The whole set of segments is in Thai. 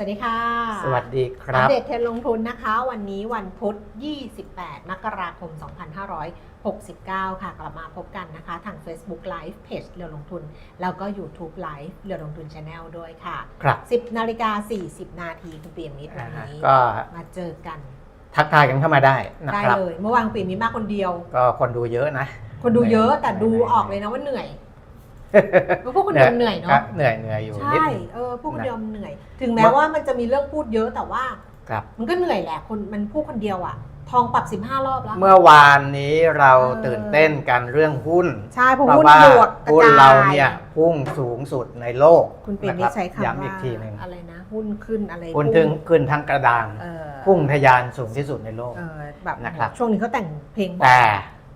วัสดีค่ะ สวัสดีคอัรัปบเดตเทรนด์ลงทุนนะคะ วันนี้วันพุธ 28 มกราคม 2569 ค่ะ กลับมาพบกันนะคะ ทาง Facebook Live เพจเรือลงทุน แล้วก็ YouTube Live เรือลงทุน Channel ด้วยค่ะ ครับ 10 นาฬิกา 40 นาทีคุณเปียมิตรวันนี้ ก็มาเจอกัน ทักทายกันเข้ามาได้นะได้ครับเลย เมื่อวานคุณเปียมิตรมาคนเดียว ก็คนดูเยอะนะ คนดูเยอะแต่ไม่ดูไม่ออกเลยนะว่าเหนื่อย พวกคนเดียวเหนื่อยก็เนาะเหนื่อยเหนื่อยอยู่นิดใช่นึงเออพูดคนนะเดียวมันเหนื่อย ถึงแม้ว่ามันจะมีเรื่องพูดเยอะแต่ว่าครับมันก็เหนื่อยแหละคนมันพูดคนเดียวอะทองปรับ 15 รอบแล้ว เมื่อวานนี้เราเออตื่นเต้นกันเรื่องหุ้น ใช่เพราะเพราะหุ้นว่าบวกกระหุ้นจายเราเนี่ยพุ่งสูงสุดในโลก คุณเปียนะมิคตรับรใช้คำย้ำว่าอีกทีหนึ่งอะไรนะ หุ้นขึ้นอะไรหุ้นถึงขึ้นทั้งกระดานเออพุ่งทะยานสูงที่สุดในโลกเออแบบนะครับช่วงนี้เขาแต่งเพลงบ่อยแต่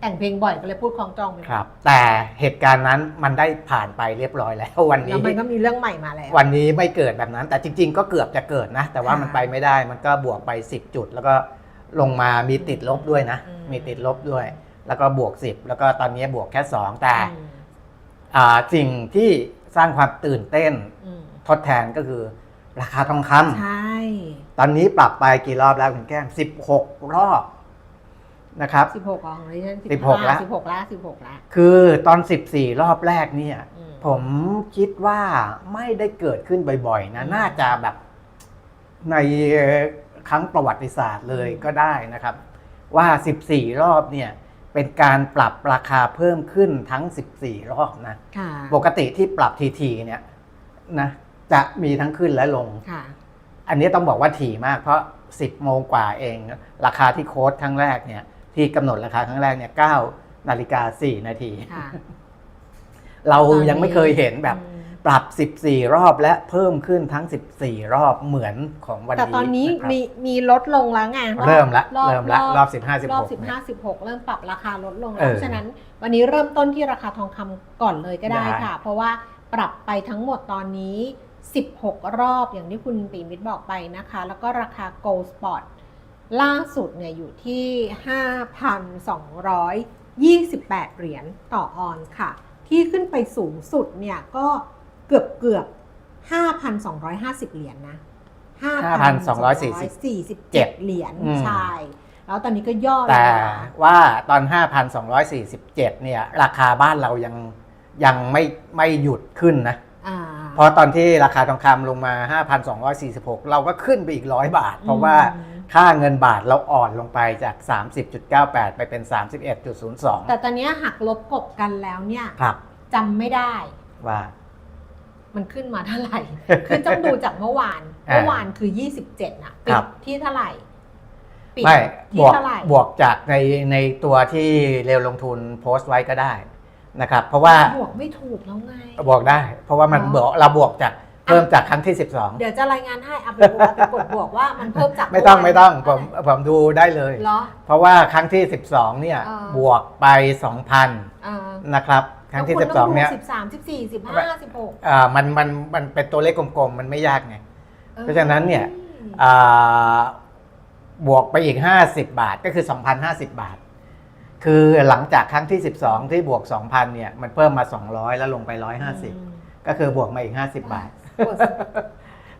แต่งเพลงบ่อยก็เลยพูดคล้องจองไปหมดครับ แต่เหตุการณ์นั้นมันได้ผ่านไปเรียบร้อยแล้ววันแล้วนี้มันก็มีเรื่องใหม่มาแล้ว วันนี้ไม่เกิดแบบนั้น แต่จริง ๆ ก็เกือบจะเกิดนะ แต่ว่าค่ะมันไปไม่ได้มันก็บวกไป 10 จุด แล้วก็ลงมามีติดลบด้วยนะอืมมีติดลบด้วย แล้วก็บวก 10 แล้วก็ตอนนี้บวกแค่ 2 แต่อืมอ่าสิ่งที่สร้างความตื่นเต้นอืมทดแทนก็คือราคาทองคใช่ำตอนนี้ปรับไปกี่รอบแล้วคุณแก้ม16 รอบ นะครับสิบหกของดิฉันสิบหกละสิบหกละสิบหกละคือตอน14รอบแรกเนี่ยอืมผมคิดว่าไม่ได้เกิดขึ้นบ่อยๆนะอืมน่าจะแบบในครั้งประวัติศาสตร์เลยอืมก็ได้นะครับ ว่า 14 รอบเนี่ยเป็นการปรับราคาเพิ่มขึ้นทั้ง 14 รอบนะค่ะปกติที่ปรับทีๆเนี่ยนะจะมีทั้งขึ้นและลงค่ะอันนี้ต้องบอกว่าถี่มากเพราะ 10 โมงกว่าเอง ราคาที่โค้ดครั้งแรกเนี่ย ที่กำหนดราคาครั้งแรกเนี่ย9นาฬิกา4นาที ค่ะเรายังไม่เคยเห็นแบบอืมปรับ 14 รอบและเพิ่มขึ้นทั้ง 14 รอบเหมือนของวันนี้แต่ตอนนี้ะครับมีมีลดลงแล้วไงอบเริ่มละอบเริ่มละรอบ 15 16รอบเนี่ย15 16เริ่มปรับราคาลดลงเอแล้วอเพราะฉะนั้นวันนี้เริ่มต้นที่ราคาทองคำก่อนเลยก็ได้ได้ ค่ะ เพราะว่าปรับไปทั้งหมดตอนนี้ 16 รอบอย่างที่คุณปีมิตรบอกไปนะคะ แล้วก็ราคา Gold Spot ล่าสุดเนี่ยอยู่ที่ 5,228 เหรียญต่อออนซ์ค่ะ ที่ขึ้นไปสูงสุดเนี่ยก็เกือบเกือบ 5,250 เหรียญนะ 5,247 เหรียญอืมใช่แล้วตอนนี้ก็ย่อลแต่งมาว่าตอน 5,247 เนี่ย ราคาบ้านเรายังยังไม่ไม่หยุดขึ้นนะอ่าเพราะตอนที่ราคาทองคำลงมา 5,246 เราก็ขึ้นไปอีกร้อยบาท เพราะว่าอืม ค่าเงินบาทเราอ่อนลงไปจาก 30.98 ไปเป็น 31.02 แต่ตอนนี้หักลบกบกันแล้วเนี่ยครับจำไม่ได้ ว่า มันขึ้นมาเท่าไหร่ คือต้องดูจากเมื่อวาน อ่าเมื่อวานคือ 27น่ะปิครัดบ ที่เท่าไหร่ ปิดไม่บที่วกเท่าไหร่ บวกจากในในตัวที่เร็วลงทุนโพสต์ไว้ก็ได้นะครับ เพราะว่าบวกไม่ถูกแล้วไง บวกได้ เพราะว่ามันอ๋อ บวกเราบวกจาก เพิ่มจากครั้งที่ 12 เดี๋ยวจะรายงานให้เอาไปบวกเอาไปกดบวกว่ามันเพิ่มจากไม่ต้องเวานไม่ต้องผมเท่าไหร่ผมดูได้เลย เหรอ เพราะว่าครั้งที่ 12 เนี่ยอ่า บวกไป2,000อ่านะครับ ครั้งที่ แล้วคุณต้12 เนี่ยสิบสามสิบสี่สิบห้าสิบหกอ่ามันมันมันเป็นตัวเลขกลมๆ มันไม่ยากไงเพราะฉะนั้นเนี่ย อ่าบวกไปอีก 50 บาทก็คือ 2,050 บาท คือหลังจากครั้งที่ 12 ที่บวก 2,000 เนี่ย มันเพิ่มมา 200 แล้วลงไป 150 ก็คือบวกมาอีก 50 บาทปวด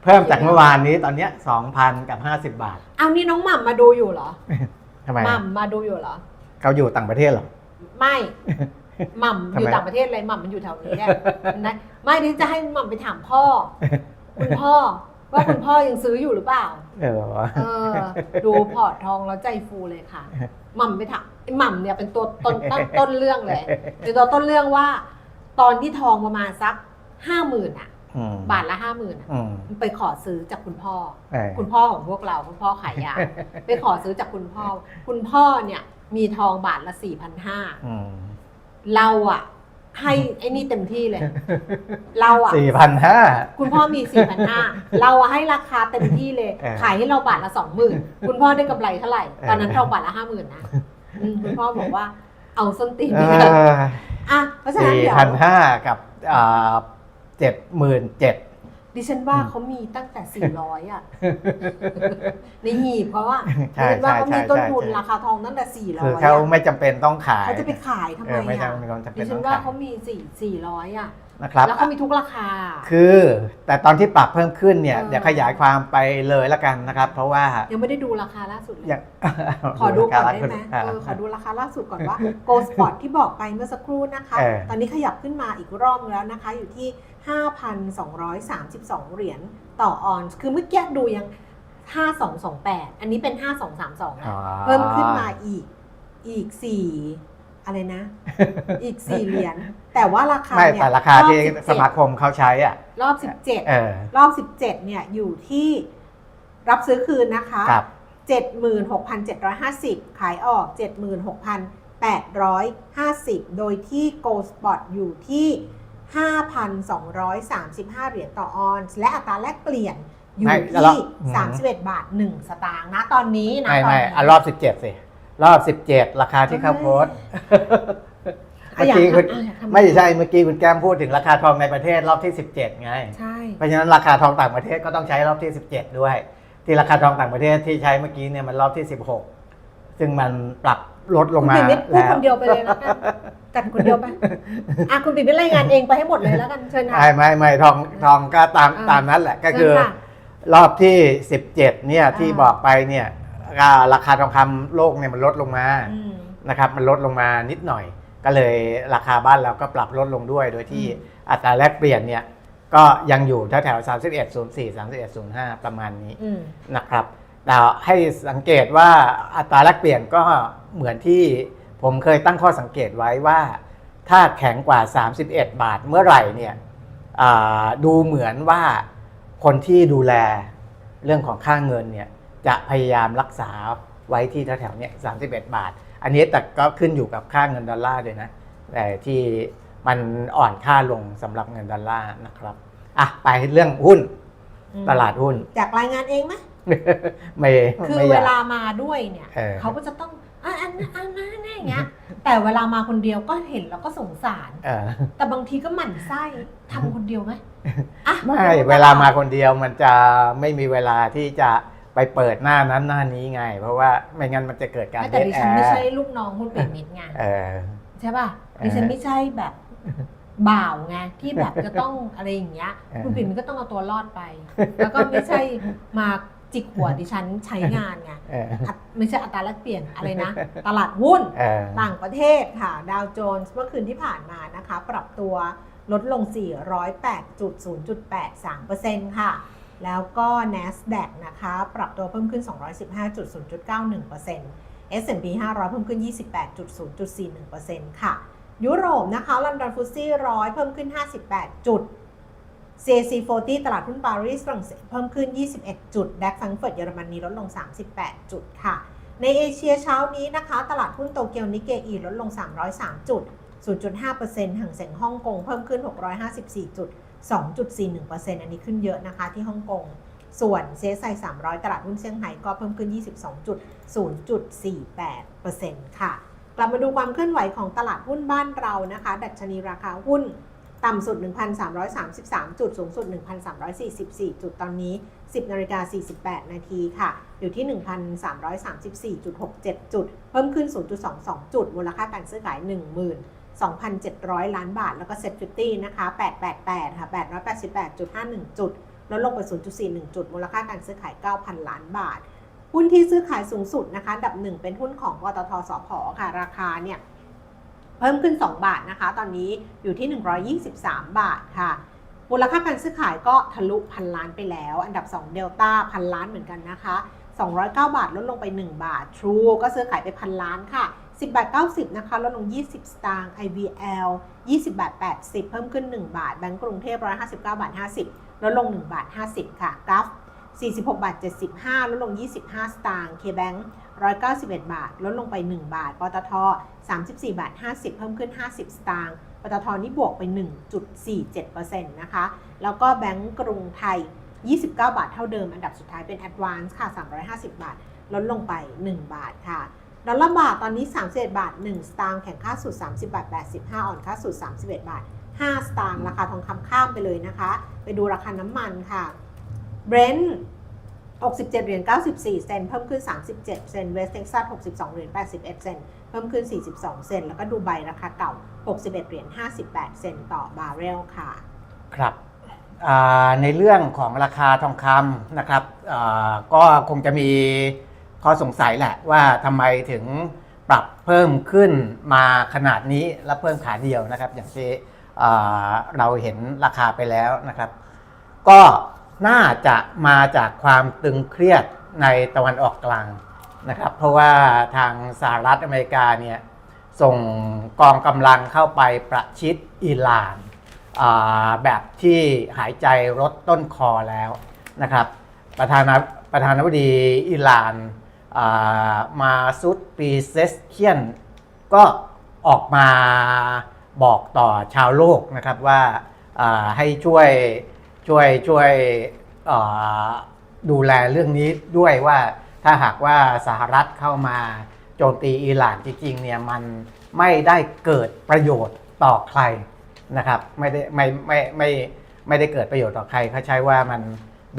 เพิ่มจากเมื่อวานนี้ตอนเนี้ย2,000กับ50บาทเอานี่น้องหม่ำมาดูอยู่เหรอทำไมหม่ำมาดูอยู่เหรอ เขาอยู่ต่างประเทศเหรอ ไม่หม่ำทำไมอยู่ต่างประเทศเลยหม่ำมันอยู่แถวนี้แหละนะไม่ดิฉันจะให้หม่ำไปถามพ่อ คุณพ่อ ว่าคุณพ่อยังซื้ออยู่หรือเปล่า เออวะเออ ดูพอร์ตทองแล้วใจฟูเลยค่ะหม่ำไปถามไอ้หม่ำเนี่ยเป็นตัวต้นต้นต้นเรื่องเลยเป็นตัวต้นเรื่องว่า ตอนที่ทองประมาณสักห้าหมื่นอะอืม บาทละห้าหมื่นอะอืมไปขอซื้อจากคุณพ่อเออคุณพ่อของพวกเราคุณพ่อขายยาไปขอซื้อจากคุณพ่อ คุณพ่อเนี่ย มีทองบาทละสี่พันห้าอืมเราอะให้ไอ้นี่เต็มที่เลย เราอะสี่พันห้าคุณพ่อมีสี่พันห้าเราอะให้ราคาเต็มที่เลยเออขายให้เราบาทละสองหมื่นคุณพ่อได้กำไรเท่าไหร่เออตอนนั้นทองบาทละห้าหมื่นนะอืมคุณพ่อบอกว่าเอาส้นตีนเอไปเถอะออะเพราะฉะนั้นสี่เดี๋ยวพันห้ากับ เจ็ดหมื่นเจ็ด ดิฉันว่าเขามีตั้งแต่สี่ร้อยอะในหีบเขาอะใช่ดิฉันว่าเขาใช่มีใช่ต้นทุนใช่ ราคาทองตั้งแต่สี่ร้อคือยเขาไม่จำเป็นต้องขายเขาจะไปขายทำไมเออไม่อะจำเป็นต้องจำเป็ดินฉัต้อนงว่าขายเขามีสี่สี่ร้อยอะ นะครับ แล้วเขามีทุกราคา คือแต่ตอนที่ปรับเพิ่มขึ้นเนี่ยเออ เดี๋ยวขยายความไปเลยละกันนะครับ เพราะว่ายังไม่ได้ดูราคาล่าสุดเลยอย่าง ขอดูก่อนได้ไหมอ่าเออขอดูราคาล่าสุดก่อนว่า Go Spot ที่บอกไปเมื่อสักครู่นะคะ เออตอนนี้ขยับขึ้นมาอีกรอบนึงแล้วนะคะ อยู่ที่ 5,232 เหรียญต่อออนซ์คือเมื่อกี้ดูยัง 5228 อันนี้เป็น 5232นะอ๋อเพิ่มขึ้นมาอีกอีก 4 อะไรนะ อีก 4 เหรียญแต่ว่าราคาไม่เนี่ยแต่ราคาที่รอบ17สมาคมเขาใช้อะ รอบ 17เออรอบ 17 เนี่ยอยู่ที่รับซื้อคืนนะคะครับ76,750 ขายออก 76,850 โดยที่ Gold Spot อยู่ที่ 5,235 เหรียญต่อออนซ์และอัตราแลกเปลี่ยนอยู่ไม่แล้วที่อืม31 บาท 1 สตางค์นะตอนนี้นะไม่ตอนไม่นี้ อะรอบ17สิ รอบ17ราคาที่เขาโพสต์อะเมื่อกี้คุณอยากอะอยากทำไม่ใช่เมื่อกี้คุณแก้มพูดถึงราคาทองในประเทศรอบที่17ไง ใช่ เพราะฉะนั้นราคาทองต่างประเทศก็ต้องใช้รอบที่ 17 ด้วย ที่ราคาทองต่างประเทศที่ใช้เมื่อกี้เนี่ยมันรอบที่ 16 ซึ่งมันปรับ ลดลคุงณมาปิ่นไม่พูดแล้วคนเดียวไปเลยแล้วกันกันคนเดียวไปอะคุณปิ่นไม่รายงานเองไปให้หมดเลยแล้วกันเชิญค่ะไม่ไม่ไม่ทองทองก็ตามอ่าตามนั้นแหละก็คืเชิอญค่ะรอบที่ 17เนี่ยอ่าที่บอกไปเนี่ยอ่าราคาทองคำโลกเนี่ยมันลดลงมาอืมนะครับมันลดลงมานิดหน่อย ก็เลยราคาบ้านเราก็ปรับลดลงด้วย โดยที่อืมอัตราแลกเปลี่ยนเนี่ยก็ยังอยู่แถวแถวๆ31.04 31.05ประมาณนี้อืมนะครับ แต่ให้สังเกตว่าอัตราแลกเปลี่ยนก็เหมือนที่ผมเคยตั้งข้อสังเกตไว้ว่า ถ้าแข็งกว่า 31 บาทเมื่อไหร่เนี่ยอ่าดูเหมือนว่าคนที่ดูแลเรื่องของค่าเงินเนี่ยจะพยายามรักษาไว้ที่แถวๆเนี้ย31บาท อันนี้แต่ก็ขึ้นอยู่กับค่าเงินดอลลาร์ด้วยนะแต่ที่มันอ่อนค่าลงสำหรับเงินดอลลาร์นะครับ อะ ไปเรื่องหุ้นอืมตลาดหุ้น จากรายงานเองไหม ไม่คือไม่อเวยากลามาด้วยเนี่ยเออเขาก็จะต้องอะอันนั้นอันนั้นอันนั้นอย่างเงี้ย แต่เวลามาคนเดียวก็เห็นแล้วก็สงสาร เออแต่บางทีก็หมั่นไส้ทำคนเดียวไหมอะไม่เวลามาคนเดียวมันจะไม่มีเวลาที่จะไปเปิดหน้านั้นหน้านี้ไง เพราะว่าไม่งั้นมันจะเกิดการไม่แต่ดิฉันแอไม่ร์ใช่ลูกน้องคุณเปรมมิตรไง เออ ใช่ป่ะเออดิฉันไม่ใช่แบบบ่าวไงที่แบบจะต้องอะไรอย่างเงี้ย เออ คุณปิ่นมันก็ต้องเอาตัวรอดไป แล้วก็ไม่ใช่มา จิกหัวดิฉันใช้งานไงเอออัตไม่ใช่อัตราแลกเปลี่ยนอะไรนะ ตลาดหุ้นเออต่างประเทศค่ะ ดาวโจนส์เมื่อคืนที่ผ่านมานะคะ ปรับตัวลดลง 408.0.83%ค่ะ แล้วก็ NASDAQ นะคะ ปรับตัวเพิ่มขึ้น 215.0.91% S&P 500 เพิ่มขึ้น 28.0.41%ค่ะ ยุโรปนะคะ ลอนดอนฟุตซี่ร้อยเพิ่มขึ้น 58จุด CAC 40 ตลาดหุ้นปารีสฝรั่งเศสเพิ่มขึ้น 21 จุดดัคฟังเฟิร์ตเยอรมนีลดลง 38 จุดค่ะ ในเอเชียเช้านี้นะคะ ตลาดหุ้นโตเกียวนิเกอีลดลง 303 จุด 0.5%ห่างเสียงฮ่องกงเพิ่มขึ้น 654 จุด 2.41%อันนี้ขึ้นเยอะนะคะที่ฮ่องกง ส่วนเซไซ300 ตลาดหุ้นเซี่ยงไฮ้ก็เพิ่มขึ้น 22.0.48%ค่ะ กลับมาดูความเคลื่อนไหวของตลาดหุ้นบ้านเรานะคะ ดัชนีราคาหุ้น ต่ำสุด 1,333 จุด สูงสุด 1,344 จุด ตอนนี้ 10นาฬิกา48 นาทีค่ะ อยู่ที่ 1,334.67 จุด เพิ่มขึ้น 0.22 จุด มูลค่าการซื้อขาย 12,700 ล้านบาท แล้วก็เซ็ตฟิตี้นะคะ 888 ค่ะ 888.51 จุด ลดลงไป 0.41 จุด มูลค่าการซื้อขาย 9,000 ล้านบาท หุ้นที่ซื้อขายสูงสุดนะคะ ดับหนึ่งเป็นหุ้นของปตทสพค่ะ ราคาเนี่ย เพิ่มขึ้น 2 บาทนะคะ ตอนนี้อยู่ที่ 123 บาทค่ะมูลค่าการซื้อขายก็ทะลุพันล้านไปแล้ว อันดับ 2 เดลต้าพันล้านเหมือนกันนะคะ 209 บาทลดลงไป 1 บาท True ก็ซื้อขายไปพันล้านค่ะ 10บาท90 นะคะ ลดลง 20 สตางค์ IVL 20บาท80 เพิ่มขึ้น 1 บาท แบงก์กรุงเทพ159 บาท 50 ลดลง 1 บาท 50 ค่ะกัฟ46บาท75 ลดลง 25 สตางค์ KBank 191 บาท ลดลงไป 1 บาท ปตท 34 บาท 50 เพิ่มขึ้น 50 สตางค์ ปตทนี่บวกไป 1.47%นะคะ แล้วก็แบงก์กรุงไทย 29 บาทเท่าเดิม อันดับสุดท้ายเป็น Advance ค่ะ 350 บาท ลดลงไป 1 บาทค่ะ ดอลลาร์บาทตอนนี้ 31 บาท 1 สตางค์ แข่งค่าสุด 30 บาท 85 อ่อนค่าสุด 31 บาท 5 สตางค์ ราคาทองคำข้ามไปเลยนะคะ ไปดูราคาน้ำมันค่ะ Brent 67เหรียญ94 เซนเพิ่มขึ้น 37 เซนต์ West Texas 62เหรียญ81 เซนต์พิ่มขึ้น 42 เซนแล้วก็ดูไบราคาเก่า 61เหรียญ58 เซนต์ต่อบาร์เรลค่ะ ครับในเรื่องของราคาทองคำนะครับก็คงจะมีข้อสงสัยแหละว่าทำไมถึงปรับเพิ่มขึ้นมาขนาดนี้และเพิ่มขาเดียวนะครับ อย่างที่เราเห็นราคาไปแล้วนะครับ ก็ น่าจะมาจากความตึงเครียดในตะวันออกกลางนะครับ เพราะว่าทางสหรัฐอเมริกาเนี่ยส่งกองกำลังเข้าไปประชิดอิหร่านแบบที่หายใจรดต้นคอแล้วนะครับประธานาประธานาธิบดีอิหร่านมาซุดปีเซสเคียน ก็ออกมาบอกต่อชาวโลกนะครับว่าให้ช่วย ช่วยช่วยอ่าดูแลเรื่องนี้ด้วยว่าถ้าหากว่าสหรัฐเข้ามาโจมตีอิหร่านจริงๆเนี่ยมันไม่ได้เกิดประโยชน์ต่อใครนะครับไม่ได้ไม่ไม่ไม่ไม่ได้เกิดประโยชน์ต่อใครเขาใช้ว่ามัน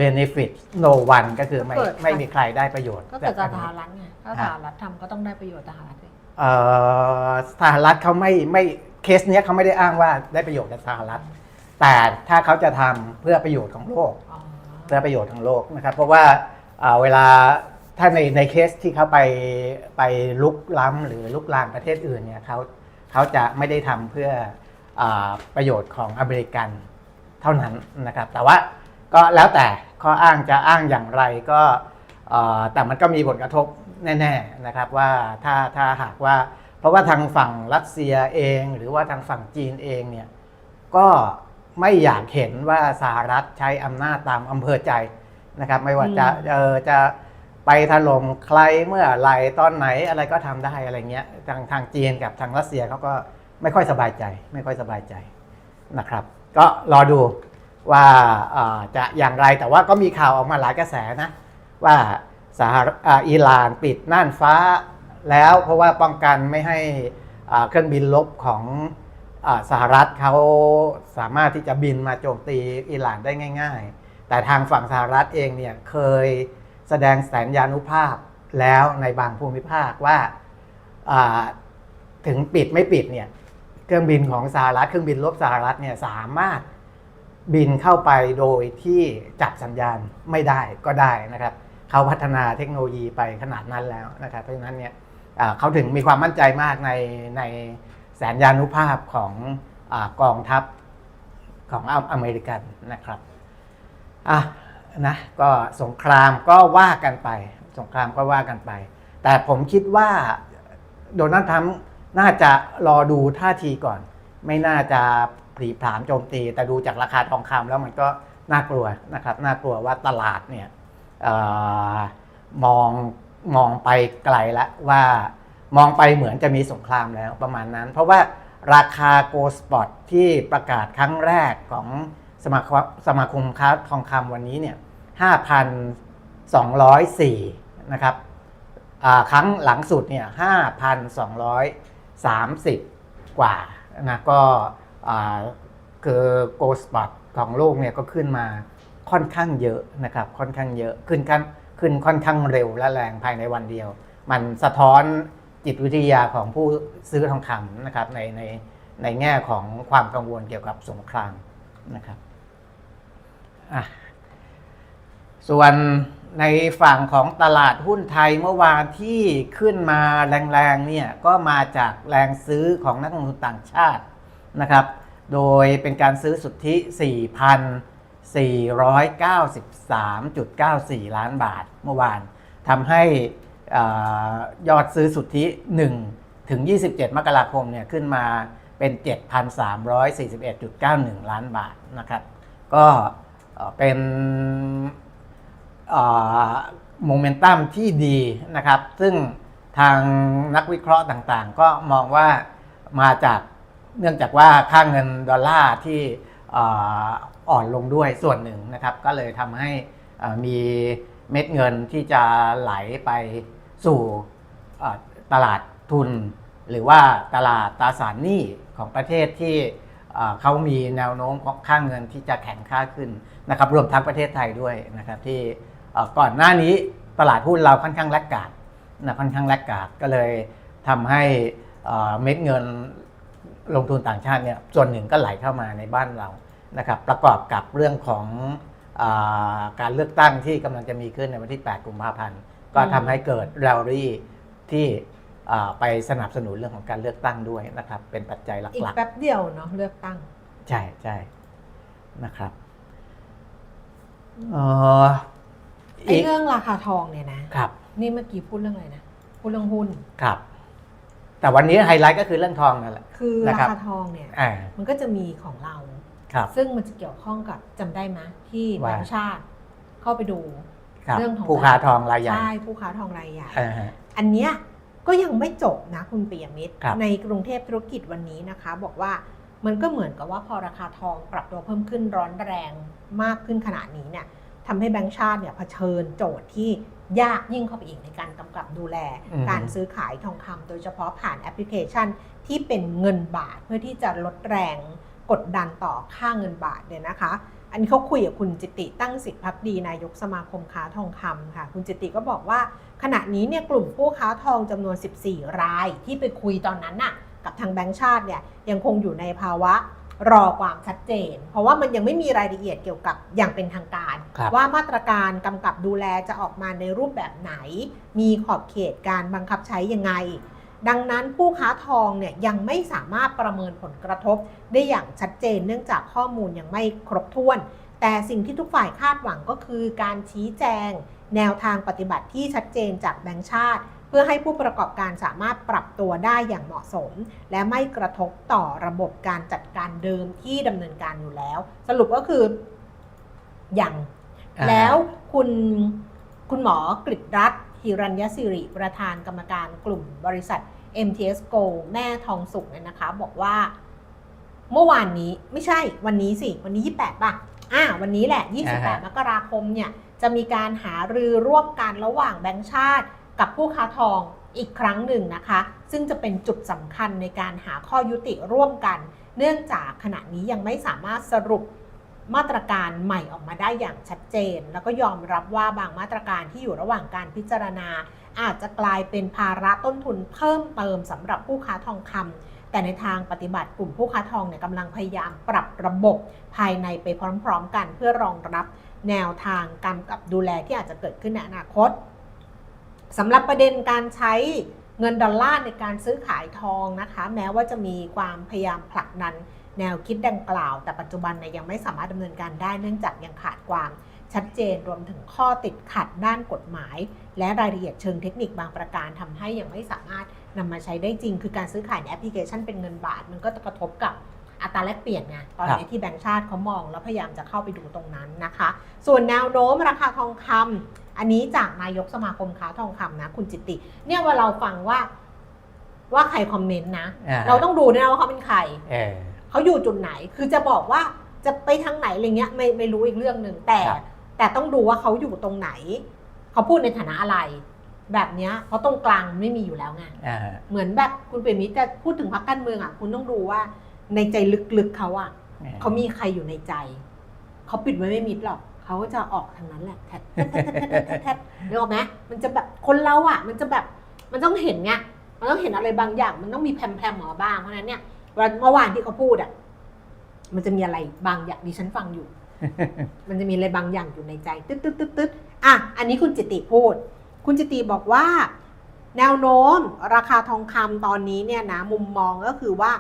benefit no one ก็คือไม่ก็เกิดไม่มีใครได้ประโยชน์ ก็เกิดจากแบบสนี้หรัฐไงถ้าสหรัฐทำก็ต้องได้ประโยชน์สหรัฐสิเอ่อสหรัฐเขาไม่ไม่เคสเนี้ยเขาไม่ได้อ้างว่าได้ประโยชน์จากสหรัฐ แต่ถ้าเขาจะทำเพื่อประโยชน์ของโลก อ๋อเพื่อประโยชน์ของโลกนะครับ เพราะว่าเอ่อเวลาถ้าในในเคสที่เขาไปไปลุกล้ำหรือลุกลามประเทศอื่นเนี่ยเขาเขาจะไม่ได้ทำเพื่ออาประโยชน์ของอเมริกันเท่านั้นนะครับ แต่ว่าก็แล้วแต่ข้ออ้างจะอ้างอย่างไรก็เอ่อแต่มันก็มีผลกระทบแน่ๆนะครับว่าถ้าถ้าหากว่า เพราะว่าทางฝั่งรัสเซียเอง หรือว่าทางฝั่งจีนเองเนี่ย ก็ ไม่อยากเห็นว่าสหรัฐใช้อำนาจตามอำเภอใจนะครับ ไม่ว่าจะเออจะไปถล่มใครเมื่อไหรตอนไหนอะไรก็ทำได้อะไรเงี้ยทางทางจีนกับทางรัสเซียเขาก็ไม่ค่อยสบายใจ ไม่ค่อยสบายใจนะครับ ก็รอดูว่าเอ่อจะอย่างไรแต่ว่าก็มีข่าวออกมาหลายกระแสนะว่าสหรัฐอ่าอิหร่านปิดน่านฟ้าแล้วเพราะว่าป้องกันไม่ให้อ่าเครื่องบินลบของอ่า สหรัฐเขาสามารถที่จะบินมาโจมตีอิหร่านได้ง่าย ๆ แต่ทางฝั่งสหรัฐเองเนี่ยเคยแสดงสัญญานุภาพแล้วในบางภูมิภาคว่าถึงปิดไม่ปิดเนี่ยเครื่องบินของสหรัฐเครื่องบินลบสหรัฐเนี่ยสามารถบินเข้าไปโดยที่จับสัญญาณไม่ได้ก็ได้นะครับเขาพัฒนาเทคโนโลยีไปขนาดนั้นแล้วนะครับเพราะฉะนั้นเนี่ยเขาถึงมีความมั่นใจมากในใน แสนยานุภาพของอกองทัพของอเมริกันนะครับอะนะก็สงครามก็ว่ากันไป สงครามก็ว่ากันไป แต่ผมคิดว่าโดนัลด์ทรัมป์น่าจะรอดูท่าทีก่อน ไม่น่าจะผลีผลามโจมตี แต่ดูจากราคาทองคำแล้วมันก็น่ากลัวนะครับน่ากลัวว่าตลาดเนี่ยออมองมองไปไกลแล้วว่า มองไปเหมือนจะมีสงครามแล้วประมาณนั้น เพราะว่าราคาโกลสปอตที่ประกาศครั้งแรกของสมาคมสมาคมค้าทองคำวันนี้เนี่ย5,204 นะครับอ่าครั้งหลังสุดเนี่ย5,230 กว่านะก็อ่าคือโกลสปอตของโลกเนี่ยก็ขึ้นมาค่อนข้างเยอะนะครับค่อนข้างเยอะขึ้นขั้นขึ้นค่อนข้างเร็วและแรงภายในวันเดียว มันสะท้อน จิตวิทยาของผู้ซื้อทองคำนะครับในในในแง่ของความกังวลเกี่ยวกับสงครามนะครับอะส่วนในฝั่งของตลาดหุ้นไทยเมื่อวานที่ขึ้นมาแรงๆเนี่ยก็มาจากแรงซื้อของนักลงทุนต่างชาตินะครับ โดยเป็นการซื้อสุทธิ 4,493.94 ล้านบาทเมื่อวานทำให้ ยอดซื้อสุทธิ 1 ถึง 27 มกราคมเนี่ยขึ้นมาเป็น 7,341.91 ล้านบาทนะครับ ก็เป็นโมเมนตัมที่ดีนะครับ ซึ่งทางนักวิเคราะห์ต่างๆ ก็มองว่ามาจากเนื่องจากว่าค่างเงินดอลลาร์ที่อ่อนลงด้วยส่วนหนึ่งนะครับ ก็เลยทำให้มีเม็ดเงินที่จะไหลไป สู่เอ่อตลาดทุน หรือว่าตลาดตราสารหนี้ของประเทศที่เอ่อเขามีแนวโน้มของค่างเงินที่จะแข็งค่าขึ้นนะครับรวมทั้งประเทศไทยด้วยนะครับที่เอ่อก่อนหน้านี้ตลาดหุ้นเราค่อนข้างแลกกาดนะค่อนข้างแลกกาดก็เลยทำให้เอ่อเม็ดเงินลงทุนต่างชาติเนี่ยส่วนหนึ่งก็ไหลเข้ามาในบ้านเรานะครับประกอบกับเรื่องของอาการเลือกตั้งที่กำลังจะมีขึ้นในวันที่ 8 กุมภาพันธ์ ก็ทำให้เกิดแรลลี่ที่อ่าไปสนับสนุนเรื่องของการเลือกตั้งด้วยนะครับ เป็นปัจจัยหอีกลักแป๊บเดียวเนาะเลือกตั้ง ๆ ใช่ใช่นะครับเอ่อไอ้อีกเรื่องราคาทองเนี่ยนะ ครับ นี่เมื่อกี้พูดเรื่องอะไรนะ พูดเรื่องหุ้น ครับ แต่วันนี้ไฮไลท์ก็คือเรื่องทองนั่นแหละ คือนะราครับ คาทองเนี่ย อ่ามันก็จะมีของเรา ครับ ซึ่งมันจะเกี่ยวข้องกับจำได้ไหมที่ว่า แบงก์ชาติเข้าไปดูครับ เรื่องของผู้ค้าทองรายใหญ่ใช่ผู้ค้าทองรายใหญ่อ่าฮะอันเนี้ยก็ยังไม่จบนะคุณปียมิตรครับในกรุงเทพธุรกิจวันนี้นะคะ บอกว่ามันก็เหมือนกับว่าพอราคาทองปรับตัวเพิ่มขึ้นร้อนแรงมากขึ้นขนาดนี้เนี่ยทำให้แบงก์ชาติเนี่ยเผชิญโจทย์ที่ยากยิ่งเข้าไปอีกในการกำกับดูแลอืมการซื้อขายทองคำโดยเฉพาะผ่านแอปพลิเคชันที่เป็นเงินบาทเพื่อที่จะลดแรงกดดันต่อค่าเงินบาทเนี่ยนะคะ อันนี้เขาคุยกับคุณจิติตั้งสิทธิพักดีนายกสมาคมค้าทองคำค่ะ คุณจิติก็บอกว่า ขณะนี้เนี่ยกลุ่มผู้ค้าทองจำนวน 14 รายที่ไปคุยตอนนั้นน่ะกับทางแบงก์ชาติเนี่ยยังคงอยู่ในภาวะรอความชัดเจน เพราะว่ามันยังไม่มีรายละเอียดเกี่ยวกับอย่างเป็นทางการครับว่ามาตรการกำกับดูแลจะออกมาในรูปแบบไหน มีขอบเขตการบังคับใช้ยังไง ดังนั้นผู้ค้าทองเนี่ยยังไม่สามารถประเมินผลกระทบได้อย่างชัดเจน เนื่องจากข้อมูลยังไม่ครบถ้วน แต่สิ่งที่ทุกฝ่ายคาดหวังก็คือการชี้แจง แนวทางปฏิบัติที่ชัดเจนจากแบงก์ชาติ เพื่อให้ผู้ประกอบการสามารถปรับตัวได้อย่างเหมาะสม และไม่กระทบต่อระบบการจัดการเดิมที่ดำเนินการอยู่แล้ว สรุปก็คือยังอ่าแล้วคุณคุณหมอกฤษรัตน์ฮิรัญยศิริประธานกรรมการกลุ่มบริษัท MTS Go แม่ทองสุกเนี่ยนะคะ บอกว่า เมื่อวานนี้ไม่ใช่วันนี้สิ วันนี้ 28 ป่ะ อ่า วันนี้แหละอ่าฮะ28 มกราคมเนี่ย จะมีการหารือร่วมกันระหว่างแบงก์ชาติกับผู้ค้าทองอีกครั้งหนึ่งนะคะ ซึ่งจะเป็นจุดสำคัญในการหาข้อยุติร่วมกัน เนื่องจากขณะนี้ยังไม่สามารถสรุปมาตรการใหม่ออกมาได้อย่างชัดเจน แล้วก็ยอมรับว่าบางมาตรการที่อยู่ระหว่างการพิจารณา อาจจะกลายเป็นภาระต้นทุนเพิ่มเติมสำหรับผู้ค้าทองคำแต่ในทางปฏิบัติกลุ่มผู้ค้าทองเนี่ยกำลังพยายามปรับระบบภายในไปพร้อมๆ กันเพื่อรองรับแนวทางการกับดูแลที่อาจจะเกิดขึ้นในอนาคตสำหรับประเด็นการใช้เงินดอลลาร์ในการซื้อขายทองนะคะ แม้ว่าจะมีความพยายามผลักดันแนวคิดดังกล่าว แต่ปัจจุบันเนี่ยยังไม่สามารถดำเนินการได้เนื่องจากยังขาดความชัดเจนรวมถึงข้อติดขัดด้านกฎหมาย และรายละเอียดเชิงเทคนิคบางประการทำให้ยังไม่สามารถนำมาใช้ได้จริง คือการซื้อขายในแอปพลิเคชันเป็นเงินบาท มันก็จะกระทบกับอัตราแลกเปลี่ยนไงตอนนี้ที่แบงก์ชาติเขามองแล้วพยายามจะเข้าไปดูตรงนั้นนะคะ ส่วนแนวโน้มราคาทองคำอันนี้จากนายกสมาคมค้าทองคำนะ คุณจิตติ เนี่ยว่าเราฟังว่าว่าใครคอมเมนต์นะอ่าเราต้องดูด้วยนะว่าเขาเป็นใครเออเขาอยู่จุดไหนคือจะบอกว่าจะไปทางไหนอะไรเงี้ยไม่ไม่รู้อีกเรื่องหนึ่งแต่ครับแต่ต้องดูว่าเขาอยู่ตรงไหน เขาพูดในฐานะอะไร แบบเนี้ยเพราะตรงกลางมันไม่มีอยู่แล้วไงอ่าเหมือนแบบคุณเปรมิตรจะพูดถึงพรรคการเมืองอะคุณต้องดูว่าในใจลึกๆเขาอะเขามีใครอยู่ในใจ เขาปิดไว้ไม่มิดหรอกเขาก็จะออกทางนั้นแหละแทดแทดแทดแทดแทดแทดแทดนึกออกไหมมันจะแบบคนเราอะ มันจะแบบมันต้องเห็นไงมันต้องเห็นอะไรบางอย่าง มันต้องมีแพรมๆหมอบ้างเพราะฉะนั้นเนี่ยวันเมื่อวานที่เขาพูดอะมันจะมีอะไรบางอย่างดิฉันฟังอยู่ มันจะมีอะไรบางอย่างอยู่ในใจ ตึ๊ดตึ๊ดตึ๊ดตึ๊ด อะอันนี้คุณจิติพูด คุณจิติบอกว่า แนวโน้มราคาทองคำตอนนี้เนี่ยนะมุมมองก็คือว่า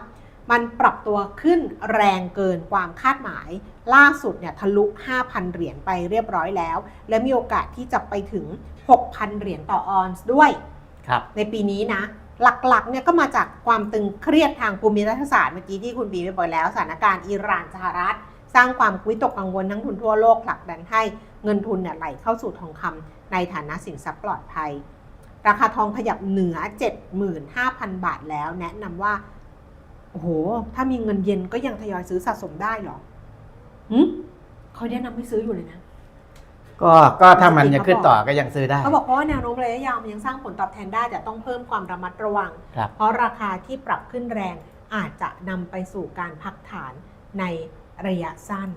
มันปรับตัวขึ้นแรงเกินความคาดหมาย ล่าสุดเนี่ยทะลุ 5,000 เหรียญไปเรียบร้อยแล้ว และมีโอกาสที่จะไปถึง 6,000 เหรียญต่อออนซ์ด้วย ครับ ในปีนี้นะ หลักๆเนี่ยก็มาจากความตึงเครียดทางภูมิรัฐศาสตร์เมื่อกี้ที่คุณบีไปบอกแล้วสถานการณ์อิหร่านสหรัฐ สร้างความวิตกกังวลทั้งทุนทั่วโลกผลักดันให้ เงินทุนเนี่ยไหลเข้าสู่ทองคำในฐานะสินทรัพย์ปลอดภัย ราคาทองขยับเหนือ 75,000 บาทแล้ว แนะนำว่า โอ้โห ถ้ามีเงินเย็นก็ยังทยอยซื้อสะสมได้เหรอหืมเขาแนะนำให้ซื้ออยู่เลยนะก็ก็ถ้ามันจะขึ้นต่อก็ยังซื้อได้เขาบอกเพราะว่าแนวโน้มระยะยาวมันยังสร้างผลตอบแทนได้แต่ต้องเพิ่มความระมัดระวังครับเพราะราคาที่ปรับขึ้นแรงอาจจะนำไปสู่การพักฐานในระยะสั้น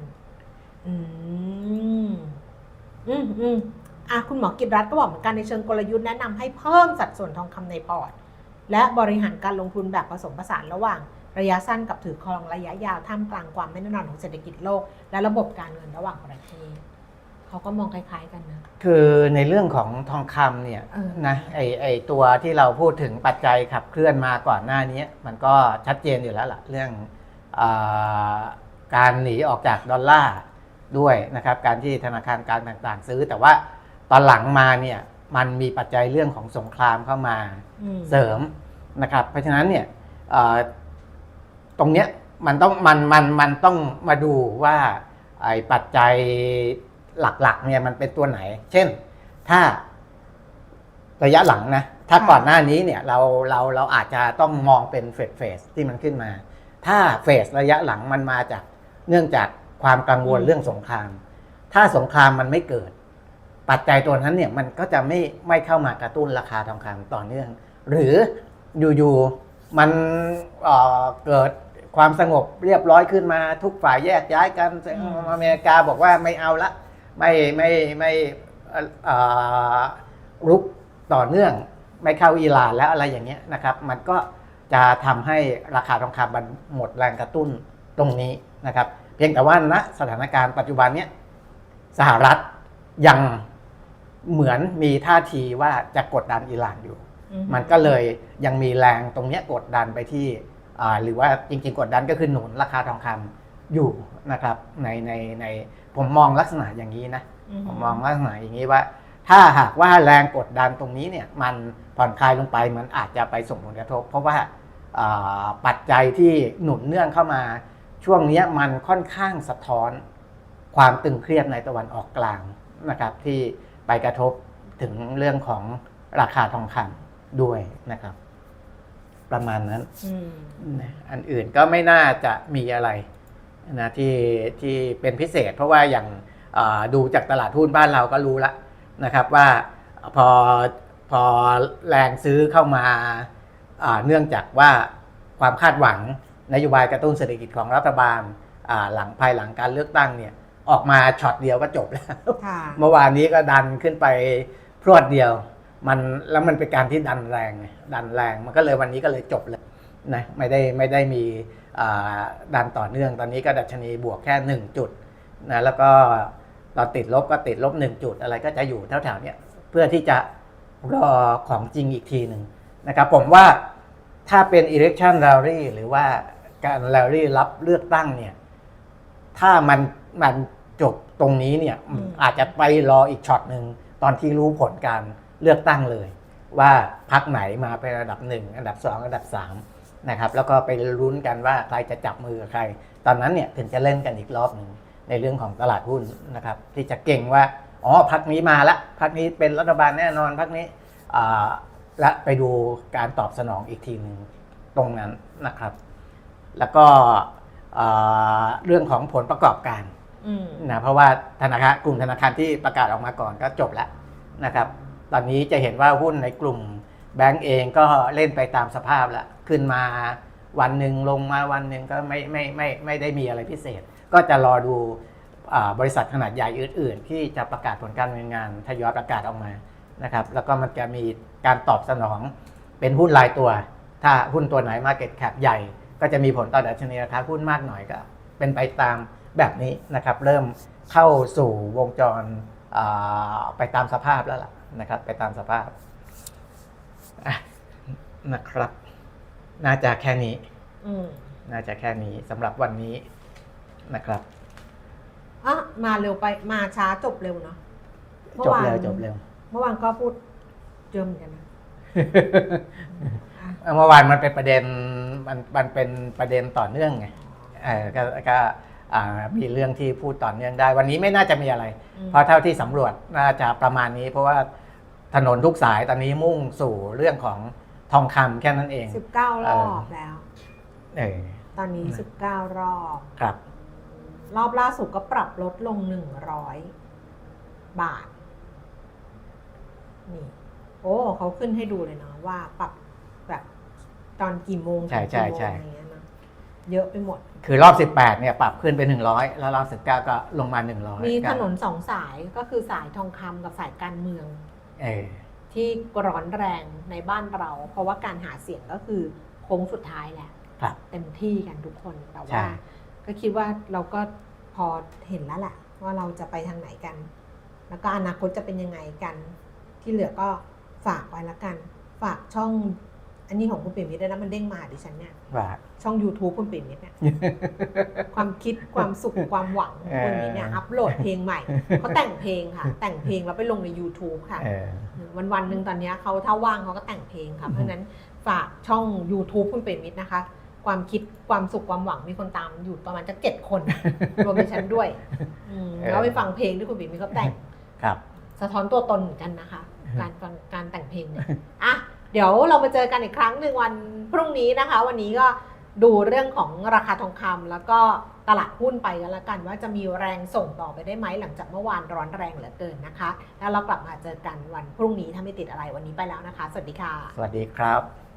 อืม อืมอืมอะคุณหมอกิตรัตน์ก็บอกเหมือนกันในเชิงกลยุทธ์แนะนำให้เพิ่มสัดส่วนทองคำในพอร์ต และบริหารการลงทุนแบบผสมผสานระหว่างระยะสั้นกับถือครองระยะยาวท่ามกลางความไม่แน่นอนของเศรษฐกิจโลก และระบบการเงินระหว่างประเทศเขาก็มองคล้ายๆกันนะ คือในเรื่องของทองคำเนี่ยเออ นะไอไอตัวที่เราพูดถึงปัจจัยขับเคลื่อนมาก่อนหน้านี้ มันก็ชัดเจนอยู่แล้วล่ะ เรื่องอาการหนีออกจากดอลลาร์ ด้วยนะครับ การที่ธนาคารกลางต่างๆ ซื้อ แต่ว่าตอนหลังมาเนี่ยมันมีปัจจัยเรื่องของสงครามเข้ามาอืมเสริมนะครับ เพราะฉะนั้นเนี่ยเอ่อตรงเนี้ยมันต้องมันมันมันต้องมาดูว่าไอ้ปัจจัยหลักๆเนี่ยมันเป็นตัวไหน เช่น ถ้าระยะหลังนะ ถ้าค่ะก่อนหน้านี้เนี่ยเราเราเราอาจจะต้องมองเป็นเฟสเฟสที่มันขึ้นมา ถ้าเฟสระยะหลังมันมาจากเนื่องจาก ความกังวลเรื่องสงคราม ถ้าสงครามมันไม่เกิด ปัจจัยตัวนั้นเนี่ยมันก็จะไม่ไม่เข้ามากระตุ้นราคาทองคำต่อเนื่อง หรืออยู่ๆมันเอ่อเกิดความสงบเรียบร้อยขึ้นมาทุกฝ่ายแยกย้ายกันอืมอเมริกาบอกว่าไม่เอาละไม่ไม่ไม่เอ่อเอ่อรุกต่อเนื่อง ไม่เข้าอิหร่านแล้วอะไรอย่างเงี้ยนะครับ มันก็จะทำให้ราคาทองคำมันหมดแรงกระตุ้นตรงนี้นะครับ เพียงแต่ว่าณสถานการณ์ปัจจุบันเนี้ยสหรัฐยังเหมือนมีท่าทีว่าจะกดดันอิหร่านอยู่อืมันก็เลยยังมีแรงตรงเนี้ยกดดันไปที่อ่าหรือว่าจริงๆ กดดันก็คือหนุนราคาทองคำอยู่นะครับในในในผมมองลักษณะอย่างนี้นะผมมองลักษณะอย่างนี้ว่า ถ้าหากว่าแรงกดดันตรงนี้เนี่ยมันผ่อนคลายลงไปมันอาจจะไปส่งผลกระทบ เพราะว่าอ่าปัจจัยที่หนุนเนื่องเข้ามา ช่วงเนี้ยมันค่อนข้างสะท้อนความตึงเครียดในตะวันออกกลางนะครับ ที่ไปกระทบถึงเรื่องของราคาทองคำด้วยนะครับ ประมาณนั้นอืมนะอันอื่นก็ไม่น่าจะมีอะไรนะที่ที่เป็นพิเศษ เพราะว่าอย่างอ่าดูจากตลาดหุ้นบ้านเราก็รู้แล้วนะครับว่าพอพอแรงซื้อเข้ามาอ่าเนื่องจากว่าความคาดหวัง นโยบายกระตุ้นเศรษฐกิจของรัฐบาลอ่าหลังภายหลังการเลือกตั้งเนี่ยออกมาช็อตเดียวก็จบแล้วค่ะเมื่อวานนี้ก็ดันขึ้นไปพรวดเดียว มันแล้วมันเป็นการที่ดันแรงไงดันแรงมันก็เลยวันนี้ก็เลยจบเลยนะไม่ได้ไม่ได้มีอ่าดันต่อเนื่องตอนนี้ก็ดัชนีบวกแค่ 1 จุดนะแล้วก็ตอนติดลบก็ติดลบ 1 จุดอะไรก็จะอยู่แถวๆเนี้ยเพื่อที่จะรอของจริงอีกทีหนึ่งนะครับผมว่าถ้าเป็น election rally หรือว่า การ rally รับเลือกตั้งเนี่ย ถ้ามันมันจบตรงนี้เนี่ยอืมอาจจะไปรออีกช็อตหนึ่งตอนที่รู้ผลการเลือกตั้งเลย ว่าพักไหนมาเป็นอันดับหนึ่งอันดับสองอันดับสามนะครับ แล้วก็ไปลุ้นกันว่าใครจะจับมือกับใคร ตอนนั้นเนี่ยถึงจะเล่นกันอีกรอบหนึ่งในเรื่องของตลาดหุ้นนะครับ ที่จะเก่งว่าอ๋อพักนี้มาละพักนี้เป็นรัฐบาลแน่นอนพักนี้อ่าและไปดูการตอบสนองอีกทีหนึ่งตรงนั้นนะครับ แล้วก็อ่าเรื่องของผลประกอบการอืมนะเพราะว่าธนาคารกลุ่มธนาคารที่ประกาศออกมาก่อนก็จบแล้วนะครับ ตอนนี้จะเห็นว่าหุ้นในกลุ่มแบงก์เองก็เล่นไปตามสภาพแล้วขึ้นมาวันหนึ่งลงมาวันหนึ่งก็ไม่ไม่ไม่ไม่ได้มีอะไรพิเศษ ก็จะรอดูอ่าบริษัทขนาดใหญ่อื่น ๆ ที่จะประกาศผลการดำเนินงานทยอยประกาศออกมานะครับ แล้วก็มันจะมีการตอบสนองเป็นหุ้นรายตัว ถ้าหุ้นตัวไหน Market Cap ใหญ่ ก็จะมีผลต่อดัชนีราคาหุ้นมากหน่อยก็เป็นไปตามแบบนี้นะครับ เริ่มเข้าสู่วงจรอ่าไปตามสภาพแล้วล่ะนะครับ ไปตามสภาพอะนะครับ น่าจะแค่นี้อืมน่าจะแค่นี้สำหรับวันนี้นะครับอะมาเร็วไปมาช้าจบเร็วเนาะมื่อจบวานเร็วจบเร็ว เมื่อวานก็พูดเยอะเหมือนกันนะอะเมื่อวานมันเป็นประเด็นมันมันเป็นประเด็นต่อเนื่องไงเออก็ก็อ่ามีเรื่องที่พูดต่อเนื่องได้ วันนี้ไม่น่าจะมีอะไรอืมเพราะเท่าที่สำรวจน่าจะประมาณนี้ เพราะว่าถนนทุกสายตอนนี้มุ่งสู่เรื่องของทองคำแค่นั้นเอง สิบเก้ารอบแล้ว เออตอนนี้นะสิบเก้ารอบ ครับ รอบล่าสุดก็ปรับลดลงหนึ่งร้อยบาท นี่ โอ้เขาขึ้นให้ดูเลยเนาะว่าปรับแบบ ตอนกี่โมงใช่ใช่ถึงกี่โมงใช่อะไรเงี้ยนะเยอะไปหมด คือรอบ 18เนี่ยปรับขึ้นไป100 แล้วรอบ 19 ก็ลงมา 100มีถนนก็สองสายก็คือสายทองคำกับสายการเมือง เออที่ร้อนแรงในบ้านเรา เพราะว่าการหาเสียงก็คือโค้งสุดท้ายแหละ ครับ เต็มที่กันทุกคนแต่ใช่ ว่า ก็คิดว่าเราก็พอเห็นแล้วแหละว่าเราจะไปทางไหนกัน แล้วก็อนาคตจะเป็นยังไงกัน ที่เหลือก็ฝากไว้ละกัน ฝากช่อง อันนี้ของคุณปิ่มมิตรด้วยนะมันเด้งมาดิฉันเนี่ยว่า ช่อง YouTube คุณปิ่มมิตรเนี่ยความคิดความสุขความหวังของคนนี้เนี่ยเอออัอัปโหลดเพลงใหม่เขาแต่งเพลงค่ะ แต่งเพลงแล้วไปลงใน YouTube ค่ะเออวันวันๆหนึ่งตอนเนี้ยเขาถ้าว่างเขาก็แต่งเพลงค่ะเพราะฉะนั้นฝากช่อง YouTube คุณเป็นมิตรนะคะ ความคิดความสุขความหวังมีคนตามอยู่ประมาณจะเจ็ดคน รวมดิฉันด้วยอืมเออแล้วไปฟังเพลงที่คุณปิ่มมิตรเขาแต่งครับ สะท้อนตัวตนเหมือนกันนะคะ การฟังการแต่งเพลงเนี่ยอะ เดี๋ยวเรามาเจอกันอีกครั้งหนึ่งวันพรุ่งนี้นะคะ วันนี้ก็ดูเรื่องของราคาทองคำแล้วก็ตลาดหุ้นไปกันละกันว่าจะมีแรงส่งต่อไปได้ไหมหลังจากเมื่อวานร้อนแรงเหลือเกินนะคะ แล้วเรากลับมาเจอกันวันพรุ่งนี้ถ้าไม่ติดอะไรวันนี้ไปแล้วนะคะ สวัสดีค่ะ สวัสดีครับ